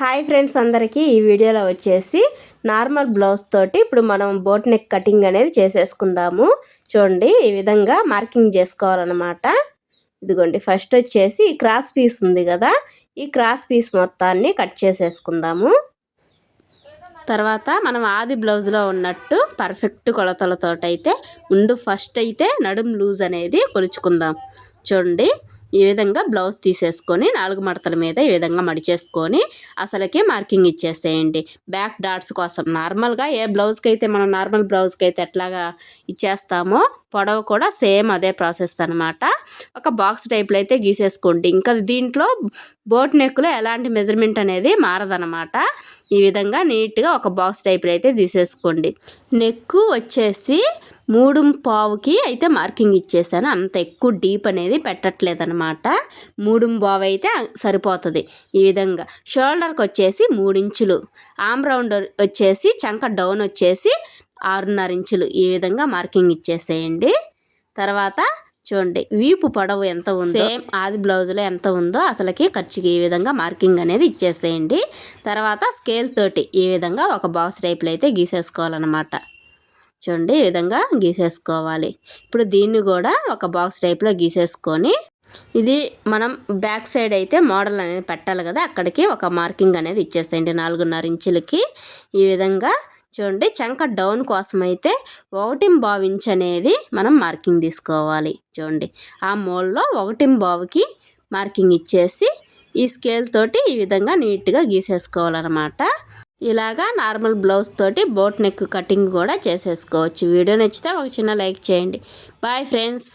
Hi friends అందరికీ ఈ వీడియోలో వచ్చేసి నార్మల్ బ్లౌజ్ తోటి ఇప్పుడు మనం బోట్ నెక్ కటింగ్ అనేది చేసేసుకుందాము. చూడండి ఈ విధంగా మార్కింగ్ చేసుకోవాలన్నమాట. ఇదిగోండి ఫస్ట్ వచ్చేసి ఈ క్రాస్ పీస్ ఉంది కదా ఈ క్రాస్ పీస్ మొత్తాన్ని కట్ చేసేసుకుందాము. తర్వాత మనం ఆది బ్లౌజ్లో ఉన్నట్టు పర్ఫెక్ట్ కొలతలతో అయితే ముందు ఫస్ట్ అయితే నడుం లూజ్ అనేది కొలుచుకుందాం. చూడండి. ఈ విధంగా బ్లౌజ్ తీసేసుకొని నాలుగు మడతల మీద ఈ విధంగా మడిచేసుకొని అసలకే మార్కింగ్ ఇచ్చేసేయండి. బ్యాక్ డాట్స్ కోసం నార్మల్గా ఏ బ్లౌజ్కి అయితే మనం నార్మల్ బ్లౌజ్కి అయితే ఎట్లాగా ఇచ్చేస్తామో పొడవు కూడా సేమ్ అదే ప్రాసెస్ అనమాట ఒక బాక్స్ టైప్లో అయితే గీసేసుకోండి. ఇంకా దీంట్లో బోట్ నెక్లో ఎలాంటి మెజర్మెంట్ అనేది మారదనమాట ఈ విధంగా నీట్గా ఒక బాక్స్ టైప్లో అయితే తీసేసుకోండి. నెక్ వచ్చేసి మూడు పావుకి అయితే మార్కింగ్ ఇచ్చేసాను. అంత ఎక్కువ డీప్ అనేది పెట్టట్లేదు అనమాట మూడు పావు అయితే సరిపోతుంది ఈ విధంగా. షోల్డర్కి వచ్చేసి మూడించులు. ఆమ్ రౌండ్ వచ్చేసి చంక డౌన్ వచ్చేసి ఆరున్నర ఇంచులు ఈ విధంగా మార్కింగ్ ఇచ్చేసేయండి. తర్వాత చూడండి వీపు పొడవు ఎంత ఉందో సేమ్. ఆది బ్లౌజ్లో ఎంత ఉందో అసలుకి ఖర్చుకి ఈ విధంగా మార్కింగ్ అనేది ఇచ్చేసేయండి. తర్వాత స్కేల్ తోటి ఈ విధంగా ఒక బాక్స్ టైప్లో అయితే గీసేసుకోవాలన్నమాట. చూడండి ఈ విధంగా గీసేసుకోవాలి. ఇప్పుడు దీన్ని కూడా ఒక బాక్స్ టైప్లో గీసేసుకొని ఇది మనం బ్యాక్ సైడ్ అయితే మోడల్ అనేది పెట్టాలి కదా అక్కడికి ఒక మార్కింగ్ అనేది ఇచ్చేస్తాయండి నాలుగున్నర ఇంచులకి. ఈ విధంగా చూడండి చంక డౌన్ కోసం అయితే ఒకటిం ఇంచ్ అనేది మనం మార్కింగ్ తీసుకోవాలి. చూడండి ఆ మోల్లో ఒకటిం బావుకి మార్కింగ్ ఇచ్చేసి ఈ స్కేల్ తోటి ఈ విధంగా నీట్గా గీసేసుకోవాలన్నమాట. ఇలాగా నార్మల్ బ్లౌజ్ తోటి బోట్ నెక్ కటింగ్ కూడా చేసేసుకోవచ్చు. వీడియో నచ్చితే ఒక చిన్న లైక్ చేయండి. Bye friends